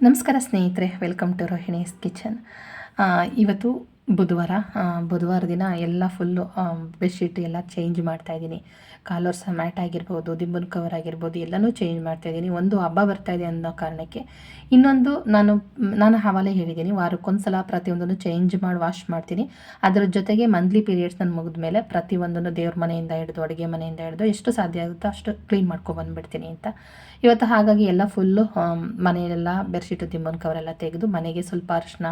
ನಮಸ್ಕಾರ ಸ್ನೇಹಿತರೆ welcome to Rohini's kitchen ಇವತ್ತು ಬುಧವಾರ ಬುಧವಾರ ದಿನ ಎಲ್ಲ ಫುಲ್ಲು ಬೆಡ್ಶೀಟ್ ಎಲ್ಲ ಚೇಂಜ್ ಮಾಡ್ತಾ ಇದ್ದೀನಿ. ಕಾಲರ್ಸ್ ಮ್ಯಾಟ್ ಆಗಿರ್ಬೋದು, ದಿಂಬನ್ ಕವರ್ ಆಗಿರ್ಬೋದು, ಎಲ್ಲನೂ ಚೇಂಜ್ ಮಾಡ್ತಾ ಇದ್ದೀನಿ. ಒಂದು ಹಬ್ಬ ಬರ್ತಾ ಇದೆ ಅನ್ನೋ ಕಾರಣಕ್ಕೆ. ಇನ್ನೊಂದು ನಾನು ನಾನು ಹವಾಲೆ ಹೇಳಿದ್ದೀನಿ. ವಾರಕ್ಕೊಂದ್ಸಲ ಪ್ರತಿಯೊಂದನ್ನು ಚೇಂಜ್ ಮಾಡಿ ವಾಶ್ ಮಾಡ್ತೀನಿ. ಅದರ ಜೊತೆಗೆ ಮಂತ್ಲಿ ಪೀರಿಯಡ್ಸ್ ನಾನು ಮುಗಿದ ಮೇಲೆ ಪ್ರತಿಯೊಂದನ್ನು ದೇವ್ರ ಮನೆಯಿಂದ ಹಿಡಿದು, ಅಡುಗೆ ಮನೆಯಿಂದ ಹಿಡಿದು, ಎಷ್ಟು ಸಾಧ್ಯ ಆಗುತ್ತೋ ಅಷ್ಟು ಕ್ಲೀನ್ ಮಾಡ್ಕೊಬಂದ್ಬಿಡ್ತೀನಿ ಅಂತ. ಇವತ್ತು ಹಾಗಾಗಿ ಎಲ್ಲ ಫುಲ್ಲು ಮನೆಯೆಲ್ಲ ಬೆಡ್ಶೀಟು ದಿಂಬನ್ ಕವರೆಲ್ಲ ತೆಗೆದು ಮನೆಗೆ ಸ್ವಲ್ಪ ಅರಿಶಿನ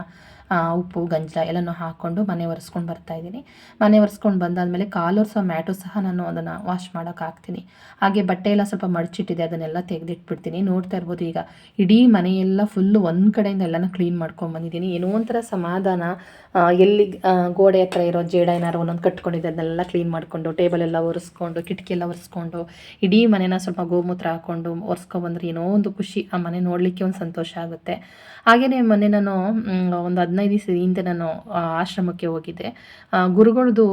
ಉಪ್ಪು ಗಂಜಲ ಎಲ್ಲನೂ ಹಾಕ್ಕೊಂಡು ಮನೆ ಒರೆಸ್ಕೊಂಡು ಬರ್ತಾ ಇದ್ದೀನಿ. ಮನೆ ಒರೆಸ್ಕೊಂಡು ಬಂದಾದಮೇಲೆ ಕಾಲರ್ಸೋ ಮ್ಯಾಟು ಸಹ ನಾನು ಅದನ್ನು ವಾಶ್ ಮಾಡೋಕೆ ಹಾಕ್ತೀನಿ. ಹಾಗೆ ಬಟ್ಟೆ ಎಲ್ಲ ಸ್ವಲ್ಪ ಮಡಚಿಟ್ಟಿದೆ, ಅದನ್ನೆಲ್ಲ ತೆಗೆದಿಟ್ಬಿಡ್ತೀನಿ. ನೋಡ್ತಾ ಇರ್ಬೋದು ಈಗ ಇಡೀ ಮನೆಯೆಲ್ಲ ಫುಲ್ಲು ಒಂದು ಕಡೆಯಿಂದ ಎಲ್ಲನೂ ಕ್ಲೀನ್ ಮಾಡ್ಕೊಂಡು ಬಂದಿದ್ದೀನಿ. ಏನೋ ಒಂಥರ ಸಮಾಧಾನ ಎಲ್ಲಿ ಗೋಡೆ ಹತ್ರ ಇರೋ ಜೇಡ ಏನಾರು ಒಂದೊಂದು ಕಟ್ಕೊಂಡಿದ್ದೆ ಅದನ್ನೆಲ್ಲ ಕ್ಲೀನ್ ಮಾಡಿಕೊಂಡು ಟೇಬಲ್ ಎಲ್ಲ ಒರೆಸ್ಕೊಂಡು, ಕಿಟಕಿ ಎಲ್ಲ ಒರೆಸ್ಕೊಂಡು, ಇಡೀ ಮನೆನ ಸ್ವಲ್ಪ ಗೋಮೂತ್ರ ಹಾಕ್ಕೊಂಡು ಒರೆಸ್ಕೊಬಂದ್ರೆ ಏನೋ ಒಂದು ಖುಷಿ. ಆ ಮನೆ ನೋಡಲಿಕ್ಕೆ ಒಂದು ಸಂತೋಷ ಆಗುತ್ತೆ. ಹಾಗೆಯೇ ಮೊನ್ನೆ ನಾನು ಒಂದು ಹದಿನೈದು ದಿವಸ ಹಿಂದೆ ನಾನು ಆಶ್ರಮಕ್ಕೆ ಹೋಗಿದ್ದೆ. ಗುರುಗಳದು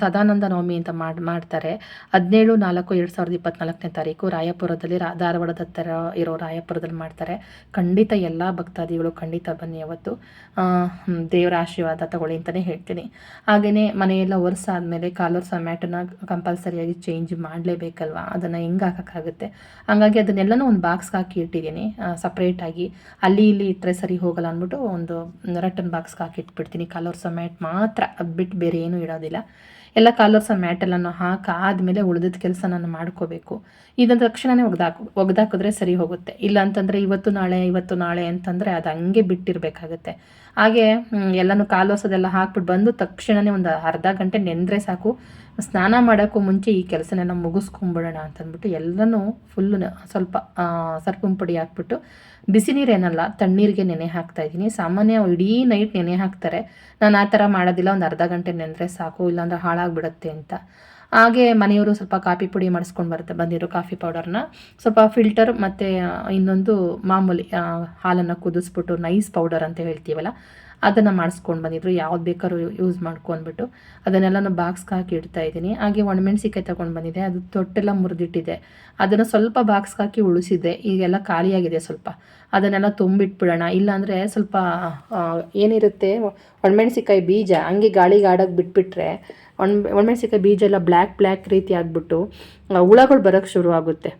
ಸದಾನಂದ ನವಮಿ ಅಂತ ಮಾಡಿ, ಮಾಡ್ತಾರೆ. ಹದಿನೇಳು, ನಾಲ್ಕು, ಎರಡು ಸಾವಿರದ ಇಪ್ಪತ್ನಾಲ್ಕನೇ ತಾರೀಕು ರಾಯಪುರದಲ್ಲಿ ರಾ, ಧಾರವಾಡದ ಹತ್ತಿರ ಇರೋ ರಾಯಪುರದಲ್ಲಿ ಮಾಡ್ತಾರೆ. ಖಂಡಿತ ಎಲ್ಲ ಭಕ್ತಾದಿಗಳು ಖಂಡಿತ ಬನ್ನಿ ಅವತ್ತು. ದೇವರ ಆಶೀರ್ವಾದ ತಗೊಳ್ಳಿ ಅಂತಲೇ ಹೇಳ್ತೀನಿ. ಹಾಗೆಯೇ ಮನೆಯೆಲ್ಲ ಒರೆಸಾದ್ಮೇಲೆ ಕಾಲರ್ಸ ಮ್ಯಾಟನ್ನ ಕಂಪಲ್ಸರಿಯಾಗಿ ಚೇಂಜ್ ಮಾಡಲೇಬೇಕಲ್ವಾ? ಅದನ್ನು ಹೆಂಗೆ ಹಾಕೋಕ್ಕಾಗುತ್ತೆ? ಹಾಗಾಗಿ ಅದನ್ನೆಲ್ಲನೂ ಒಂದು ಬಾಕ್ಸ್ಗೆ ಹಾಕಿ ಇಟ್ಟಿದ್ದೀನಿ. ಸಪ್ರೇಟಾಗಿ ಅಲ್ಲಿ ಇಲ್ಲಿ ಇಟ್ಟರೆ ಸರಿ ಹೋಗಲ್ಲ ಅಂದ್ಬಿಟ್ಟು ಒಂದು ರಟನ್ ಬಾಕ್ಸ್ಗೆ ಹಾಕಿ ಇಟ್ಬಿಡ್ತೀನಿ ಕಾಲರ್ಸ ಮ್ಯಾಟ್ ಮಾತ್ರ ಅದು ಬಿಟ್ಟು ಬೇರೆ ಏನೂ ಇಡೋದಿಲ್ಲ. ಎಲ್ಲ ಕಾಲರ್ಸ ಮ್ಯಾಟೆಲ್ಲನೂ ಹಾಕಾದ್ಮೇಲೆ ಉಳಿದಿದ್ದ ಕೆಲಸ ನಾನು ಮಾಡ್ಕೋಬೇಕು. ಇದೊಂದು ತಕ್ಷಣವೇ ಒಗ್ದಾಕು, ಒಗ್ದಾಕಿದ್ರೆ ಸರಿ ಹೋಗುತ್ತೆ. ಇಲ್ಲ ಅಂತಂದರೆ ಇವತ್ತು ನಾಳೆ ಇವತ್ತು ನಾಳೆ ಅಂತಂದರೆ ಅದು ಹಂಗೆ ಬಿಟ್ಟಿರಬೇಕಾಗುತ್ತೆ. ಹಾಗೆ ಎಲ್ಲನೂ ಕಾಲೋಸದೆಲ್ಲ ಹಾಕ್ಬಿಟ್ಟು ಬಂದು ತಕ್ಷಣವೇ ಒಂದು ಅರ್ಧ ಗಂಟೆ ನೆಂದರೆ ಸಾಕು. ಸ್ನಾನ ಮಾಡೋಕ್ಕೂ ಮುಂಚೆ ಈ ಕೆಲಸನೆಲ್ಲ ಮುಗಿಸ್ಕೊಂಬಿಡೋಣ ಅಂತಂದ್ಬಿಟ್ಟು ಎಲ್ಲನೂ ಫುಲ್ಲು ಸ್ವಲ್ಪ ಸರ್ಪಿನ ಪುಡಿ ಹಾಕ್ಬಿಟ್ಟು ಬಿಸಿ ನೀರೇನಲ್ಲ ತಣ್ಣೀರಿಗೆ ನೆನೆ ಹಾಕ್ತಾ ಇದ್ದೀನಿ. ಸಾಮಾನ್ಯ ಇಡೀ ನೈಟ್ ನೆನೆ ಹಾಕ್ತಾರೆ. ನಾನು ಆ ಥರ ಮಾಡೋದಿಲ್ಲ, ಒಂದು ಅರ್ಧ ಗಂಟೆ ನೆನೆದ್ರೆ ಸಾಕು, ಇಲ್ಲಾಂದ್ರೆ ಹಾಳಾಗ್ಬಿಡುತ್ತೆ ಅಂತ. ಹಾಗೆ ಮನೆಯವರು ಸ್ವಲ್ಪ ಕಾಫಿ ಪುಡಿ ಮಾಡಿಸ್ಕೊಂಡು ಬರುತ್ತೆ, ಬಂದಿರೋ ಕಾಫಿ ಪೌಡರ್ನ ಸ್ವಲ್ಪ ಫಿಲ್ಟರ್ ಮತ್ತು ಇನ್ನೊಂದು ಮಾಮೂಲಿ ಹಾಲನ್ನು ಕುದಿಸ್ಬಿಟ್ಟು ನೈಸ್ ಪೌಡರ್ ಅಂತ ಹೇಳ್ತೀವಲ್ಲ ಅದನ್ನು ಮಾಡಿಸ್ಕೊಂಡು ಬಂದಿದ್ರು. ಯಾವ್ದು ಬೇಕಾದ್ರೂ ಯೂಸ್ ಮಾಡ್ಕೊಂಡ್ಬಿಟ್ಟು ಅದನ್ನೆಲ್ಲನೂ ಬಾಕ್ಸ್ಗೆ ಹಾಕಿ ಇಡ್ತಾ ಇದ್ದೀನಿ. ಹಾಗೆ ಒಣಮೆಣ್ಸಿಕಾಯಿ ತೊಗೊಂಡು ಬಂದಿದೆ. ಅದು ತೊಟ್ಟೆಲ್ಲ ಮುರಿದಿಟ್ಟಿದೆ. ಅದನ್ನು ಸ್ವಲ್ಪ ಬಾಕ್ಸ್ಗೆ ಹಾಕಿ ಉಳಿಸಿದ್ದೆ ಈಗೆಲ್ಲ ಖಾಲಿಯಾಗಿದೆ ಸ್ವಲ್ಪ. ಅದನ್ನೆಲ್ಲ ತುಂಬಿಟ್ಬಿಡೋಣ. ಇಲ್ಲಾಂದರೆ ಸ್ವಲ್ಪ ಏನಿರುತ್ತೆ ಒಣಮೆಣ್ಸಿಕಾಯಿ ಬೀಜ, ಹಂಗೆ ಗಾಳಿಗೆ ಆಡೋಕೆ ಬಿಟ್ಬಿಟ್ರೆ ಒಣ ಒಣಮೆಣ್ಸಿಕಾಯಿ ಬೀಜ ಎಲ್ಲ ಬ್ಲ್ಯಾಕ್ ಬ್ಲ್ಯಾಕ್ ರೀತಿ ಆಗಿಬಿಟ್ಟು ಹುಳಗಳು ಬರೋಕ್ಕೆ ಶುರು ಆಗುತ್ತೆ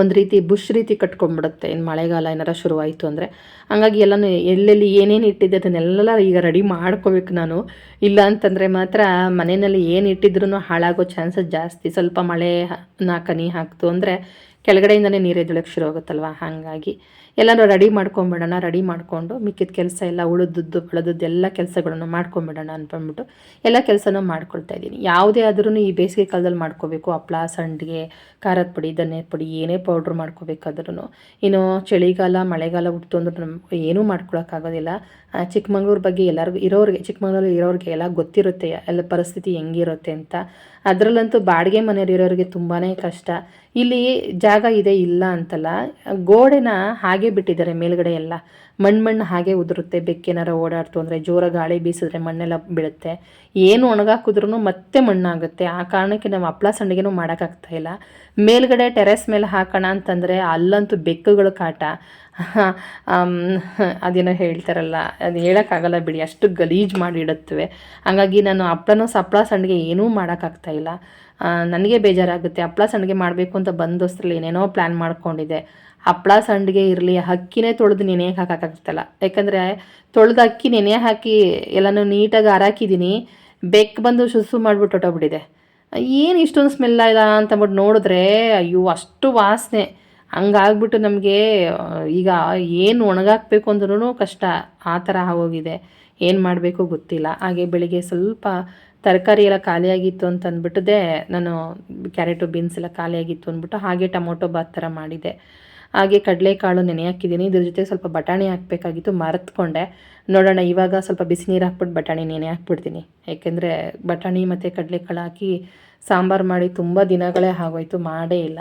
ಒಂದು ರೀತಿ ಬುಷ್ ರೀತಿ ಕಟ್ಕೊಂಡ್ಬಿಡುತ್ತೆ. ಇನ್ನು ಮಳೆಗಾಲ ಏನಾರ ಶುರುವಾಯಿತು ಅಂದರೆ. ಹಂಗಾಗಿ ಎಲ್ಲನೂ ಎಲ್ಲೆಲ್ಲಿ ಏನೇನು ಇಟ್ಟಿದ್ದೆ ಅದನ್ನೆಲ್ಲ ಈಗ ರೆಡಿ ಮಾಡ್ಕೋಬೇಕು ನಾನು. ಇಲ್ಲ ಅಂತಂದರೆ ಮಾತ್ರ ಮನೆಯಲ್ಲಿ ಏನು ಇಟ್ಟಿದ್ರೂ ಹಾಳಾಗೋ ಚಾನ್ಸಸ್ ಜಾಸ್ತಿ. ಸ್ವಲ್ಪ ಮಳೆ ನಾಲ್ಕನಿ ಹಾಕ್ತು ಅಂದರೆ ಕೆಳಗಡೆಯಿಂದನೇ ನೀರು ಎದ್ದೊಳಕ್ಕೆ ಶುರು ಆಗುತ್ತಲ್ವ? ಹಾಗಾಗಿ ಎಲ್ಲರೂ ರೆಡಿ ಮಾಡ್ಕೊಂಬಿಡೋಣ, ರೆಡಿ ಮಾಡಿಕೊಂಡು ಮಿಕ್ಕಿದ ಕೆಲಸ ಎಲ್ಲ ಉಳಿದದ್ದು, ಬೆಳೆದದ್ದು ಎಲ್ಲ ಕೆಲಸಗಳನ್ನು ಮಾಡ್ಕೊಂಬಿಡೋಣ ಅಂದ್ಬಿಟ್ಟು ಎಲ್ಲ ಕೆಲಸನೂ ಮಾಡ್ಕೊಳ್ತಾ ಇದ್ದೀನಿ. ಯಾವುದೇ ಆದ್ರೂ ಈ ಬೇಸಿಗೆ ಕಾಲದಲ್ಲಿ ಮಾಡ್ಕೋಬೇಕು. ಹಪ್ಳ, ಸಂಡಿಗೆ, ಖಾರದ ಪುಡಿ, ಧನಿಯದ ಪುಡಿ, ಏನೇ ಪೌಡ್ರ್ ಮಾಡ್ಕೋಬೇಕಾದ್ರೂ ಇನ್ನು ಚಳಿಗಾಲ, ಮಳೆಗಾಲ ಹುಟ್ಟಿತು ಅಂದ್ರೆ ನಮ್ಗೆ ಏನೂ ಮಾಡ್ಕೊಳಕ್ಕಾಗೋದಿಲ್ಲ ಚಿಕ್ಕಮಂಗ್ಳೂರು ಬಗ್ಗೆ ಎಲ್ಲರಿಗೂ ಇರೋರಿಗೆ ಚಿಕ್ಕಮಂಗ್ಳೂರು ಇರೋರಿಗೆ ಎಲ್ಲ ಗೊತ್ತಿರುತ್ತೆ, ಎಲ್ಲ ಪರಿಸ್ಥಿತಿ ಹೆಂಗಿರುತ್ತೆ ಅಂತ. ಅದರಲ್ಲಂತೂ ಬಾಡಿಗೆ ಮನೆಯಲ್ಲಿರೋರಿಗೆ ತುಂಬಾ ಕಷ್ಟ. ಇಲ್ಲಿ ಜಾಗ ಇದೆ, ಇಲ್ಲ ಅಂತಲ್ಲ. ಗೋಡೆನ ಹಾಗೆ ಬಿಟ್ಟಿದ್ದಾರೆ ಮೇಲ್ಗಡೆ ಎಲ್ಲ. ಮಣ್ಣು ಮಣ್ಣು ಹಾಗೆ ಉದುರುತ್ತೆ, ಬೆಕ್ಕೇನಾರ ಓಡಾಡ್ತು ಅಂದರೆ ಜೋರ ಗಾಳಿ ಬೀಸಿದ್ರೆ ಮಣ್ಣೆಲ್ಲ ಬೀಳುತ್ತೆ. ಏನು ಒಣಗಾಕಿದ್ರೂ ಮತ್ತೆ ಮಣ್ಣಾಗುತ್ತೆ. ಆ ಕಾರಣಕ್ಕೆ ನಾವು ಹಪ್ಳ ಸಂಡಿಗೆನೂ ಮಾಡೋಕ್ಕಾಗ್ತಾ ಇಲ್ಲ. ಮೇಲ್ಗಡೆ ಟೆರೆಸ್ ಮೇಲೆ ಹಾಕೋಣ ಅಂತಂದರೆ ಅಲ್ಲಂತೂ ಬೆಕ್ಕುಗಳು ಕಾಟ. ಅದೇನೋ ಹೇಳ್ತಾರಲ್ಲ, ಅದು ಹೇಳೋಕ್ಕಾಗಲ್ಲ ಬಿಡಿ, ಅಷ್ಟು ಗಲೀಜು ಮಾಡಿ ಇಡುತ್ತವೆ. ಹಾಗಾಗಿ ನಾನು ಹಪ್ಳನೂ ಸಪ್ಳ ಸಂಡಿಗೆ ಏನೂ ಮಾಡೋಕ್ಕಾಗ್ತಾ ಇಲ್ಲ. ನನಗೆ ಬೇಜಾರಾಗುತ್ತೆ ಹಪ್ಳ ಸಂಡಿಗೆ ಮಾಡಬೇಕು ಅಂತ ಬಂದೋಸ್ತ್ರಲ್ಲಿ ಏನೇನೋ ಪ್ಲ್ಯಾನ್ ಮಾಡ್ಕೊಂಡಿದ್ದೆ ಹಪ್ಳ ಸಂಡಿಗೆ ಇರಲಿ ಅಕ್ಕಿನೇ ತೊಳೆದು ನೆನೆ ಹಾಕೋಕ್ಕಾಗ್ತಲ್ಲ. ಯಾಕಂದರೆ ತೊಳೆದು ಅಕ್ಕಿ ನೆನೆ ಹಾಕಿ ಎಲ್ಲನೂ ನೀಟಾಗಿ ಹಾರಾಕಿದ್ದೀನಿ ಬೆಕ್ಕು ಬಂದು ಸುಸು ಮಾಡಿಬಿಟ್ಟು ಹೊಟ್ಟೋಗ್ಬಿಟ್ಟಿದೆ ಏನು ಇಷ್ಟೊಂದು ಸ್ಮೆಲ್ ಇಲ್ಲ ಅಂತಂದ್ಬಿಟ್ಟು ನೋಡಿದ್ರೆ, ಅಯ್ಯೋ, ಅಷ್ಟು ವಾಸನೆ. ಹಂಗಾಗ್ಬಿಟ್ಟು ನಮಗೆ, ಈಗ ಏನು ಒಣಗಾಕಬೇಕು ಅಂದ್ರೂ ಕಷ್ಟ. ಆ ಥರ ಆಗೋಗಿದೆ. ಏನು ಮಾಡಬೇಕು ಗೊತ್ತಿಲ್ಲ. ಹಾಗೆ ಬೆಳಿಗ್ಗೆ ಸ್ವಲ್ಪ ತರಕಾರಿ ಎಲ್ಲ ಖಾಲಿಯಾಗಿತ್ತು ಅಂತ ಅಂದ್ಬಿಟ್ಟದೆ ನಾನು ಕ್ಯಾರೆಟು, ಬೀನ್ಸ್ ಎಲ್ಲ ಖಾಲಿಯಾಗಿತ್ತು ಅಂದ್ಬಿಟ್ಟು ಹಾಗೆ ಟೊಮೊಟೊ ಬಾತ್ ಥರ ಮಾಡಿದೆ. ಹಾಗೆ ಕಡಲೆಕಾಳು ನೆನೆ ಹಾಕಿದ್ದೀನಿ ಇದ್ರ ಜೊತೆ ಸ್ವಲ್ಪ ಬಟಾಣಿ ಹಾಕಬೇಕಾಗಿತ್ತು, ಮರೆತ್ಕೊಂಡೆ. ನೋಡೋಣ, ಇವಾಗ ಸ್ವಲ್ಪ ಬಿಸಿ ನೀರು ಹಾಕ್ಬಿಟ್ಟು ಬಟಾಣಿ ನೆನೆ ಹಾಕ್ಬಿಡ್ತೀನಿ. ಏಕೆಂದರೆ ಬಟಾಣಿ ಮತ್ತು ಕಡಲೆಕಾಳು ಹಾಕಿ ಸಾಂಬಾರು ಮಾಡಿ ತುಂಬ ದಿನಗಳೇ ಆಗೋಯ್ತು, ಮಾಡೇ ಇಲ್ಲ.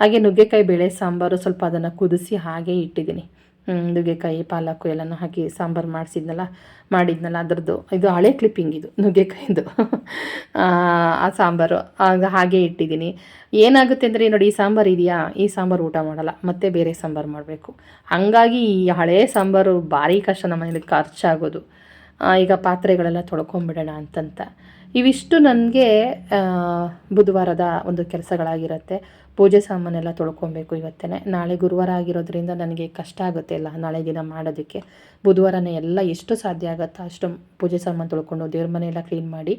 ಹಾಗೆ ನುಗ್ಗೆಕಾಯಿ ಬೇಳೆ, ಸಾಂಬಾರು ಸ್ವಲ್ಪ ಅದನ್ನು ಕುದಿಸಿ ಹಾಗೆ ಇಟ್ಟಿದ್ದೀನಿ. ನುಗ್ಗೆಕಾಯಿ ಪಾಲಕ್ಕು ಎಲ್ಲನೂ ಹಾಕಿ ಸಾಂಬಾರು ಮಾಡಿಸಿದ್ನಲ್ಲ, ಮಾಡಿದ್ನಲ್ಲ, ಅದರದ್ದು. ಇದು ಹಳೆ ಕ್ಲಿಪ್ಪಿಂಗ್ ಇದು, ನುಗ್ಗೆಕಾಯಿದು. ಆ ಸಾಂಬಾರು. ಆಗ ಹಾಗೆ ಇಟ್ಟಿದ್ದೀನಿ. ಏನಾಗುತ್ತೆ ಅಂದರೆ, ನೋಡಿ, ಈ ಸಾಂಬಾರು ಇದೆಯಾ? ಈ ಸಾಂಬಾರು ಊಟ ಮಾಡಲ್ಲ, ಮತ್ತೆ ಬೇರೆ ಸಾಂಬಾರು ಮಾಡಬೇಕು. ಹಾಗಾಗಿ ಈ ಹಳೆ ಸಾಂಬಾರು ಭಾರಿ ಕಷ್ಟ ನಮ್ಮ ಮನೇಲಿ ಖರ್ಚಾಗೋದು. ಈಗ ಪಾತ್ರೆಗಳೆಲ್ಲ ತೊಳ್ಕೊಂಬಿಡೋಣ ಅಂತಂತ. ಇವಿಷ್ಟು ನನಗೆ ಬುಧವಾರದ ಒಂದು ಕೆಲಸಗಳಾಗಿರುತ್ತೆ. ಪೂಜೆ ಸಾಮಾನೆಲ್ಲ ತೊಳ್ಕೊಬೇಕು ಇವತ್ತೇ ನಾಳೆ ಗುರುವಾರ ಆಗಿರೋದ್ರಿಂದ ನನಗೆ ಕಷ್ಟ ಆಗುತ್ತೆ ಇಲ್ಲ ನಾಳೆ ದಿನ ಮಾಡೋದಕ್ಕೆ. ಬುಧವಾರನೇ ಎಲ್ಲ ಎಷ್ಟು ಸಾಧ್ಯ ಆಗುತ್ತೋ ಅಷ್ಟು ಪೂಜೆ ಸಾಮಾನು ತೊಳ್ಕೊಂಡು ದೇವ್ರ ಮನೆಯೆಲ್ಲ ಕ್ಲೀನ್ ಮಾಡಿ.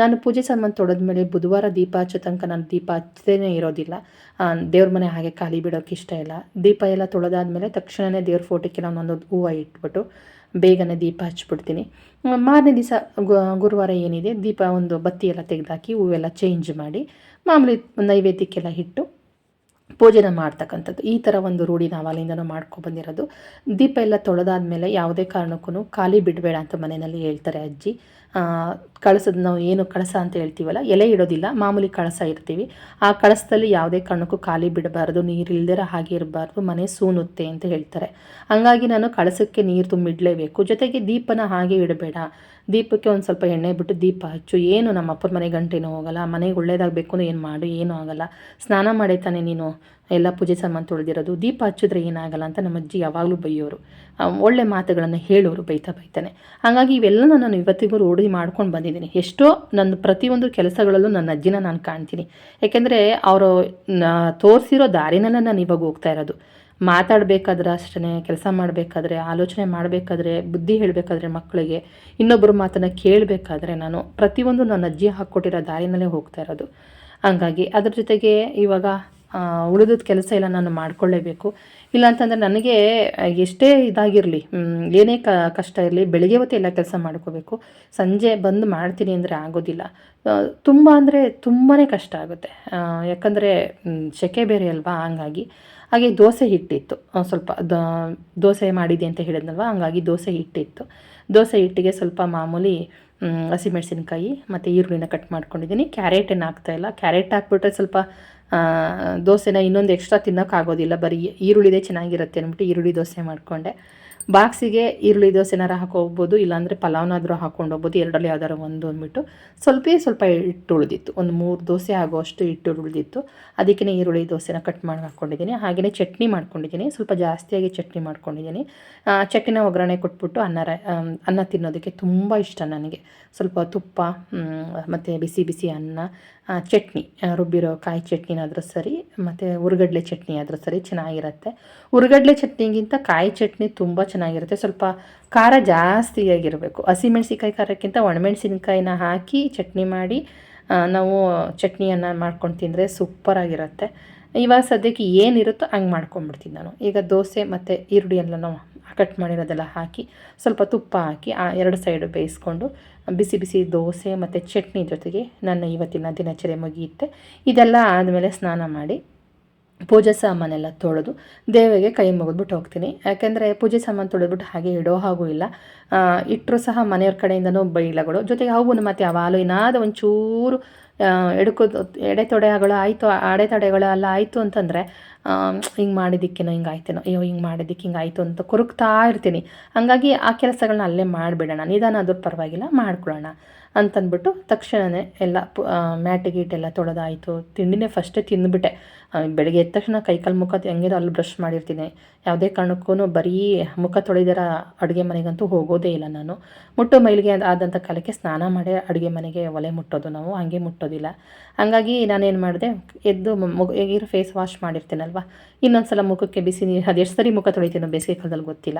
ನಾನು ಪೂಜೆ ಸಾಮಾನು ತೊಳೆದ್ಮೇಲೆ ಬುಧವಾರ ದೀಪ ಹಚ್ಚೋ ತನಕ ನಾನು ದೀಪ ಹಚ್ಚದೇ ಇರೋದಿಲ್ಲ ದೇವ್ರ ಮನೆ ಹಾಗೆ ಖಾಲಿ ಬಿಡೋಕೆ ಇಷ್ಟ ಇಲ್ಲ. ದೀಪ ಎಲ್ಲ ತೊಳೆದಾದ್ಮೇಲೆ ತಕ್ಷಣವೇ ದೇವ್ರ ಫೋಟೋಕ್ಕೆ ನಾನು ಒಂದೊಂದು ಹೂವು ಇಟ್ಬಿಟ್ಟು ಬೇಗನೆ ದೀಪ ಹಚ್ಬಿಡ್ತೀನಿ. ಮಾರನೇ ದಿವಸ ಗುರುವಾರ ಏನಿದೆ ದೀಪ ಒಂದು ಬತ್ತಿ ಎಲ್ಲ ತೆಗೆದಾಕಿ ಹೂವೆಲ್ಲ ಚೇಂಜ್ ಮಾಡಿ ಮಾಮೂಲಿ ನೈವೇದ್ಯಕ್ಕೆಲ್ಲ ಇಟ್ಟು ಪೂಜೆನ ಮಾಡ್ತಕ್ಕಂಥದ್ದು. ಈ ಥರ ಒಂದು ರೂಢಿ ನಾವು ಅಲ್ಲಿಂದನೂ ಮಾಡ್ಕೊಬಂದಿರೋದು ದೀಪ ಎಲ್ಲ ತೊಳೆದಾದ್ಮೇಲೆ ಯಾವುದೇ ಕಾರಣಕ್ಕೂ ಖಾಲಿ ಬಿಡಬೇಡ ಅಂತ ಮನೆಯಲ್ಲಿ ಹೇಳ್ತಾರೆ ಅಜ್ಜಿ. ಕಳಸದ ನಾವು ಏನು ಕಳಸ ಅಂತ ಹೇಳ್ತೀವಲ್ಲ, ಎಲೆ ಇಡೋದಿಲ್ಲ, ಮಾಮೂಲಿ ಕಳಸ ಇರ್ತೀವಿ ಆ ಕಳಸದಲ್ಲಿ ಯಾವುದೇ ಕಾರಣಕ್ಕೂ ಖಾಲಿ ಬಿಡಬಾರ್ದು, ನೀರು ಇಲ್ದಿರ ಹಾಗೆ ಇರಬಾರ್ದು, ಮನೆ ಸೂನುತ್ತೆ ಅಂತ ಹೇಳ್ತಾರೆ. ಹಂಗಾಗಿ ನಾನು ಕಳಸಕ್ಕೆ ನೀರು ತುಂಬಿಡಲೇಬೇಕು. ಜೊತೆಗೆ ದೀಪನ ಹಾಗೆ ಇಡಬೇಡ. ದೀಪಕ್ಕೆ ಒಂದು ಸ್ವಲ್ಪ ಎಣ್ಣೆ ಬಿಟ್ಟು ದೀಪ ಹಚ್ಚು. ಏನು ನಮ್ಮ ಅಪ್ಪನ ಮನೆ ಗಂಟೆನೂ ಹೋಗಲ್ಲ. ಮನೆಗೆ ಒಳ್ಳೇದಾಗಬೇಕು ಏನು ಮಾಡು? ಏನೂ ಆಗಲ್ಲ. ಸ್ನಾನ ಮಾಡೇ ತಾನೇ ನೀನು ಎಲ್ಲ ಪೂಜೆ ಸಾಮಾನು ತೊಳೆದಿರೋದು. ದೀಪ ಹಚ್ಚಿದ್ರೆ ಏನಾಗಲ್ಲ ಅಂತ ನಮ್ಮ ಅಜ್ಜಿ ಯಾವಾಗಲೂ ಬೈಯೋರು. ಒಳ್ಳೆ ಮಾತುಗಳನ್ನು ಹೇಳೋರು ಬೈತಾ ಬೈತಾನೆ. ಹಾಗಾಗಿ ಇವೆಲ್ಲ ನಾನು ಇವತ್ತಿಗೂ ರೂಢಿ ಮಾಡ್ಕೊಂಡು ಬಂದಿದ್ದೀನಿ. ಎಷ್ಟೋ ನನ್ನ ಪ್ರತಿಯೊಂದು ಕೆಲಸಗಳಲ್ಲೂ ನನ್ನ ಅಜ್ಜಿನ ನಾನು ಕಾಣ್ತೀನಿ. ಯಾಕೆಂದರೆ ಅವರು ತೋರಿಸಿರೋ ದಾರಿನಲ್ಲ ನಾನು ಇವಾಗ ಹೋಗ್ತಾ ಇರೋದು. ಮಾತಾಡಬೇಕಾದ್ರೆ ಅಷ್ಟೇ ಕೆಲಸ ಮಾಡಬೇಕಾದ್ರೆ, ಆಲೋಚನೆ ಮಾಡಬೇಕಾದ್ರೆ, ಬುದ್ಧಿ ಹೇಳಬೇಕಾದ್ರೆ ಮಕ್ಕಳಿಗೆ ಇನ್ನೊಬ್ಬರ ಮಾತನ್ನು ಕೇಳಬೇಕಾದ್ರೆ ನಾನು ಪ್ರತಿಯೊಂದು ನನ್ನ ಅಜ್ಜಿ ಹಾಕ್ಕೊಟ್ಟಿರೋ ದಾರಿನಲ್ಲೇ ಹೋಗ್ತಾ ಇರೋದು. ಹಂಗಾಗಿ ಅದ್ರ ಜೊತೆಗೆ ಇವಾಗ ಉಳಿದದ ಕೆಲಸ ಎಲ್ಲ ನಾನು ಮಾಡ್ಕೊಳ್ಳೇಬೇಕು. ಇಲ್ಲಾಂತಂದರೆ ನನಗೆ ಎಷ್ಟೇ ಇದಾಗಿರಲಿ ಏನೇ ಕ, ಕಷ್ಟ ಇರಲಿ, ಬೆಳಿಗ್ಗೆ ಹೊತ್ತು ಎಲ್ಲ ಕೆಲಸ ಮಾಡ್ಕೋಬೇಕು. ಸಂಜೆ ಬಂದು ಮಾಡ್ತೀನಿ ಅಂದರೆ ಆಗೋದಿಲ್ಲ. ತುಂಬ ಅಂದರೆ ತುಂಬಾ ಕಷ್ಟ ಆಗುತ್ತೆ. ಯಾಕಂದರೆ ಸೆಕೆ ಬೇರೆ ಅಲ್ವಾ? ಹಂಗಾಗಿ ಹಾಗೆ ದೋಸೆ ಹಿಟ್ಟಿತ್ತು. ಸ್ವಲ್ಪ ದೋಸೆ ಮಾಡಿದೆ ಅಂತ ಹೇಳಿದ್ನಲ್ವ? ಹಂಗಾಗಿ ದೋಸೆ ಹಿಟ್ಟಿತ್ತು. ದೋಸೆ ಹಿಟ್ಟಿಗೆ ಸ್ವಲ್ಪ ಮಾಮೂಲಿ ಹಸಿಮೆಣಸಿನ್ಕಾಯಿ ಮತ್ತು ಈರುಳ್ಳಿನ ಕಟ್ ಮಾಡ್ಕೊಂಡಿದ್ದೀನಿ. ಕ್ಯಾರೆಟ್ ಏನು ಹಾಕ್ತಾಯಿಲ್ಲ ಕ್ಯಾರೆಟ್ ಹಾಕ್ಬಿಟ್ರೆ ಸ್ವಲ್ಪ ದೋಸೆನ ಇನ್ನೊಂದು ಎಕ್ಸ್ಟ್ರಾ ತಿನ್ನೋಕ್ಕಾಗೋದಿಲ್ಲ. ಬರೀ ಈರುಳ್ಳಿದೆ ಚೆನ್ನಾಗಿರುತ್ತೆ ಅಂದ್ಬಿಟ್ಟು ಈರುಳ್ಳಿ ದೋಸೆ ಮಾಡಿಕೊಂಡೆ. ಬಾಕ್ಸಿಗೆ ಈರುಳ್ಳಿ ದೋಸೆನಾರ ಹಾಕೋಗ್ಬೋದು ಇಲ್ಲಾಂದರೆ ಪಲಾವ್ನಾದರೂ ಹಾಕ್ಕೊಂಡು ಹೋಗ್ಬೋದು, ಎರಡರಲ್ಲಿ ಯಾವ್ದಾರು ಒಂದು ಅಂದ್ಬಿಟ್ಟು ಸ್ವಲ್ಪ ಸ್ವಲ್ಪ ಹಿಟ್ಟು ಉಳಿದಿತ್ತು, ಒಂದು ಮೂರು ದೋಸೆ ಆಗೋಷ್ಟು ಹಿಟ್ಟು ಉಳಿದಿತ್ತು. ಅದಕ್ಕೇ ಈರುಳ್ಳಿ ದೋಸೆನ ಕಟ್ ಮಾಡಿ ಹಾಕ್ಕೊಂಡಿದ್ದೀನಿ ಹಾಗೆಯೇ ಚಟ್ನಿ ಮಾಡ್ಕೊಂಡಿದ್ದೀನಿ, ಸ್ವಲ್ಪ ಜಾಸ್ತಿಯಾಗಿ ಚಟ್ನಿ ಮಾಡ್ಕೊಂಡಿದ್ದೀನಿ. ಚಟ್ನಿನ ಒಗ್ಗರಣೆ ಕೊಟ್ಬಿಟ್ಟು ಅನ್ನ ಅನ್ನ ತಿನ್ನೋದಕ್ಕೆ ತುಂಬ ಇಷ್ಟ ನನಗೆ. ಸ್ವಲ್ಪ ತುಪ್ಪ ಮತ್ತು ಬಿಸಿ ಬಿಸಿ ಅನ್ನ ಚಟ್ನಿ ರುಬ್ಬಿರೋ ಕಾಯಿ ಚಟ್ನಿನಾದರೂ ಸರಿ, ಮತ್ತು ಉರ್ಗಡ್ಲೆ ಚಟ್ನಿ ಆದರೂ ಸರಿ ಚೆನ್ನಾಗಿರುತ್ತೆ. ಉರ್ಗಡ್ಲೆ ಚಟ್ನಿಗಿಂತ ಕಾಯಿ ಚಟ್ನಿ ತುಂಬ ಚೆನ್ನಾಗಿರುತ್ತೆ. ಸ್ವಲ್ಪ ಖಾರ ಜಾಸ್ತಿಯಾಗಿರಬೇಕು ಹಸಿಮೆಣ್ಸಿನ್ಕಾಯಿ ಖಾರಕ್ಕಿಂತ ಒಣಮೆಣ್ಸಿನ್ಕಾಯಿನ ಹಾಕಿ ಚಟ್ನಿ ಮಾಡಿ ನಾವು ಚಟ್ನಿಯನ್ನು ಮಾಡ್ಕೊಂಡು ತಿಂದರೆ ಸೂಪರಾಗಿರುತ್ತೆ ಇವಾಗ ಸದ್ಯಕ್ಕೆ ಏನಿರುತ್ತೋ ಹಂಗೆ ಮಾಡ್ಕೊಂಬಿಡ್ತೀನಿ ನಾನು. ಈಗ ದೋಸೆ ಮತ್ತು ಈರುಳ್ಳಿ ನಾವು ಕಟ್ ಮಾಡಿರೋದೆಲ್ಲ ಹಾಕಿ, ಸ್ವಲ್ಪ ತುಪ್ಪ ಹಾಕಿ, ಆ, ಎರಡು ಸೈಡು ಬೇಯಿಸ್ಕೊಂಡು, ಬಿಸಿ ಬಿಸಿ ದೋಸೆ ಮತ್ತು ಚಟ್ನಿ ಜೊತೆಗೆ ನನ್ನ ಇವತ್ತಿನ ದಿನಚರಿ ಮುಗಿಯುತ್ತೆ. ಇದೆಲ್ಲ ಆದಮೇಲೆ ಸ್ನಾನ ಮಾಡಿ ಪೂಜೆ ಸಾಮಾನೆಲ್ಲ ತೊಳೆದು ದೇವಿಗೆ ಕೈ ಮುಗಿದ್ಬಿಟ್ಟು ಹೋಗ್ತೀನಿ. ಯಾಕೆಂದರೆ ಪೂಜೆ ಸಾಮಾನು ತೊಳೆದ್ಬಿಟ್ಟು ಹಾಗೆ ಇಡೋ ಹಾಗೂ ಇಲ್ಲ. ಇಟ್ಟರು ಸಹ ಮನೆಯವ್ರ ಕಡೆಯಿಂದನೂ ಬೈಲಗಳು. ಜೊತೆಗೆ ಅವು ಮತ್ತು ಅವಾಲು ಏನಾದ ಒಂಚೂರು ಎಡಕೋದು ಎಡೆ ತೊಡೆಗಳು ಆಯಿತು ಅಡೆತಡೆಗಳು ಎಲ್ಲ ಆಯಿತು ಅಂತಂದರೆ ಹಿಂಗೆ ಮಾಡಿದ್ದಕ್ಕೇನೋ ಹಿಂಗೆ ಆಯ್ತೇನೋ, ಅಯ್ಯೋ, ಹಿಂಗೆ ಮಾಡಿದ್ದಕ್ಕೆ ಹಿಂಗೆ ಆಯಿತು ಅಂತ ಕೊರಗ್ತಾ ಇರ್ತೀನಿ. ಹಾಗಾಗಿ ಆ ಕೆಲಸಗಳನ್ನ ಅಲ್ಲೇ ಮಾಡಿಬಿಡೋಣ. ನಿಧಾನ ಆದ್ರೂ ಪರವಾಗಿಲ್ಲ, ಮಾಡ್ಕೊಳ್ಳೋಣ ಅಂತಂದ್ಬಿಟ್ಟು ತಕ್ಷಣವೇ ಎಲ್ಲ ಮ್ಯಾಟ್ ಗೀಟ್ ಎಲ್ಲ ತೊಳೆದಾಯಿತು. ತಿಂಡಿನೇ ಫಸ್ಟೇ ತಿಂದುಬಿಟ್ಟೆ. ಬೆಳಗ್ಗೆ ಎದ್ದ ತಕ್ಷಣ ಕೈಕಾಲು ಮುಖ ಹೆಂಗಿರೋ ಅಲ್ಲಿ ಬ್ರಷ್ ಮಾಡಿರ್ತೀನಿ. ಯಾವುದೇ ಕಾರಣಕ್ಕೂ ಬರೀ ಮುಖ ತೊಳೆದಿರ ಅಡುಗೆ ಮನೆಗಂತೂ ಹೋಗೋದೇ ಇಲ್ಲ ನಾನು. ಮುಟ್ಟು ಮೈಲಿಗೆ ಆದ- ಆದಂಥ ಕಾಲಕ್ಕೆ ಸ್ನಾನ ಮಾಡಿ ಅಡುಗೆ ಮನೆಗೆ ಒಲೆ ಮುಟ್ಟೋದು ನಾವು, ಹಂಗೆ ಮುಟ್ಟೋದಿಲ್ಲ. ಹಾಗಾಗಿ ನಾನೇನು ಮಾಡಿದೆ, ಎದ್ದು ಮುಗ ಫೇಸ್ ವಾಶ್ ಮಾಡಿರ್ತೀನಲ್ವ? ಇನ್ನೊಂದು ಸಲ ಮುಖಕ್ಕೆ ಬಿಸಿ ನೀರು, ಅದು ಎಷ್ಟು ಸರಿ ಮುಖ ತೊಳಿತೀನೋ ಬೇಸಿಗೆ ಕಾಲದಲ್ಲಿ ಗೊತ್ತಿಲ್ಲ.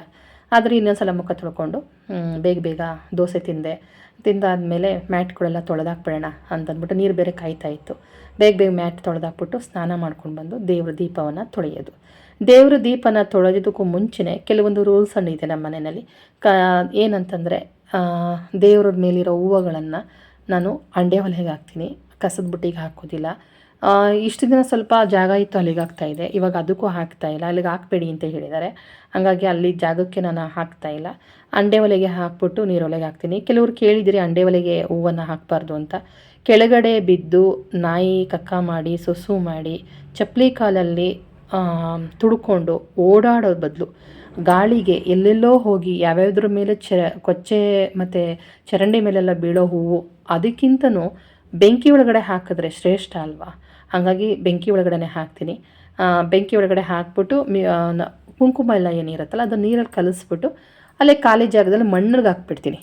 ಆದರೆ ಇನ್ನೊಂದು ಸಲ ಮುಖ ತೊಳ್ಕೊಂಡು ಬೇಗ ಬೇಗ ದೋಸೆ ತಿಂದೆ. ತಿಂದಾದ್ಮೇಲೆ ಮ್ಯಾಟ್ಗಳೆಲ್ಲ ತೊಳೆದಾಕ್ಬಿಡೋಣ ಅಂತಂದ್ಬಿಟ್ಟು ನೀರು ಬೇರೆ ಕಾಯ್ತಾ ಇತ್ತು. ಬೇಗ ಬೇಗ ಮ್ಯಾಟ್ ತೊಳೆದಾಕ್ಬಿಟ್ಟು ಸ್ನಾನ ಮಾಡ್ಕೊಂಡು ಬಂದು ದೇವ್ರ ದೀಪವನ್ನು ತೊಳೆಯೋದು. ದೇವ್ರ ದೀಪನ ತೊಳೆಯೋದಕ್ಕೂ ಮುಂಚೆನೇ ಕೆಲವೊಂದು ರೂಲ್ಸ್ ಅನ್ನು ಇದೆ ನಮ್ಮ ಮನೆಯಲ್ಲಿ. ಕ, ಏನಂತಂದರೆ ದೇವ್ರ ಮೇಲಿರೋ ಹೂವುಗಳನ್ನು ನಾನು ಅಂಡೆ ಒಲೆಗೆ ಹಾಕ್ತೀನಿ. ಕಸದ ಬುಟ್ಟಿಗೆ ಹಾಕೋದಿಲ್ಲ. ಇಷ್ಟು ದಿನ ಸ್ವಲ್ಪ ಜಾಗ ಇತ್ತು ಅಲ್ಲಿಗೆ ಹಾಕ್ತಾ ಇದೆ ಇವಾಗ ಅದಕ್ಕೂ ಹಾಕ್ತಾ ಇಲ್ಲ. ಅಲ್ಲಿಗೆ ಹಾಕಬೇಡಿ ಅಂತ ಹೇಳಿದ್ದಾರೆ. ಹಾಗಾಗಿ ಅಲ್ಲಿ ಜಾಗಕ್ಕೆ ನಾನು ಹಾಕ್ತಾ ಇಲ್ಲ. ಅಂಡೆ ಒಲೆಗೆ ಹಾಕ್ಬಿಟ್ಟು ನೀರೊಲೆಗೆ ಹಾಕ್ತೀನಿ. ಕೆಲವರು ಕೇಳಿದಿರಿ, ಅಂಡೆ ಒಲೆಗೆ ಹೂವನ್ನು ಹಾಕಬಾರ್ದು ಅಂತ. ಕೆಳಗಡೆ ಬಿದ್ದು ನಾಯಿ ಕಕ್ಕ ಮಾಡಿ, ಸೊಸು ಮಾಡಿ, ಚಪ್ಪಲಿ ಕಾಲಲ್ಲಿ ತುಡ್ಕೊಂಡು ಓಡಾಡೋ ಬದಲು ಗಾಳಿಗೆ ಎಲ್ಲೆಲ್ಲೋ ಹೋಗಿ ಯಾವ್ಯಾವ್ದ್ರ ಮೇಲೆ ಚರ, ಕೊಚ್ಚೆ ಮತ್ತು ಚರಂಡಿ ಮೇಲೆಲ್ಲ ಬೀಳೋ ಹೂವು, ಅದಕ್ಕಿಂತನೂ ಬೆಂಕಿ ಒಳಗಡೆ ಹಾಕಿದ್ರೆ ಶ್ರೇಷ್ಠ ಅಲ್ವಾ? ಹಾಗಾಗಿ ಬೆಂಕಿ ಒಳಗಡೆ ಹಾಕ್ತೀನಿ. ಬೆಂಕಿ ಒಳಗಡೆ ಹಾಕ್ಬಿಟ್ಟು ಕುಂಕುಮ ಎಲ್ಲ ಏನಿರುತ್ತಲ್ಲ ಅದು ನೀರಲ್ಲಿ ಕಲಿಸ್ಬಿಟ್ಟು ಅಲ್ಲೇ ಖಾಲಿ ಜಾಗದಲ್ಲಿ ಮಣ್ಣಿಗೆ ಹಾಕ್ಬಿಡ್ತೀನಿ.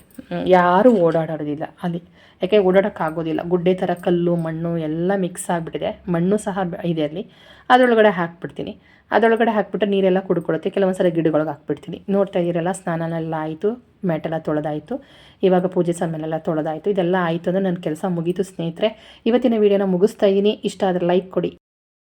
ಯಾರೂ ಓಡಾಡೋದಿಲ್ಲ ಅಲ್ಲಿ. ಯಾಕೆ, ಓಡಾಡೋಕ್ಕಾಗೋದಿಲ್ಲ. ಗುಡ್ಡೆ ಥರ ಕಲ್ಲು, ಮಣ್ಣು ಎಲ್ಲ ಮಿಕ್ಸ್ ಆಗಿಬಿಟ್ಟಿದೆ. ಮಣ್ಣು ಸಹ ಇದೆ ಅಲ್ಲಿ. ಅದರೊಳಗಡೆ ಹಾಕ್ಬಿಡ್ತೀನಿ. ಅದರೊಳಗಡೆ ಹಾಕ್ಬಿಟ್ಟು ನೀರೆಲ್ಲ ಕುಡ್ಕೊಳುತ್ತೆ ಕೆಲವೊಂದು ಸಲ ಗಿಡಗಳಿಗೆ ಹಾಕ್ಬಿಡ್ತೀನಿ. ನೋಡ್ತಾ ಇದ್ದೀರಲ್ಲ ಸ್ನಾನನೆಲ್ಲ ಆಯಿತು ಮ್ಯಾಟೆಲ್ಲ ತೊಳೆದಾಯಿತು. ಇವಾಗ ಪೂಜೆ ಸಮಯಲೆಲ್ಲ ತೊಳೆದಾಯಿತು. ಇದೆಲ್ಲ ಆಯಿತು ಅಂದರೆ ನನ್ನ ಕೆಲಸ ಮುಗೀತು ಸ್ನೇಹಿತರೆ. ಇವತ್ತಿನ ವೀಡಿಯೋನ ಮುಗಿಸ್ತಾ ಇದ್ದೀನಿ. ಇಷ್ಟ ಆದರೆ ಲೈಕ್ ಕೊಡಿ.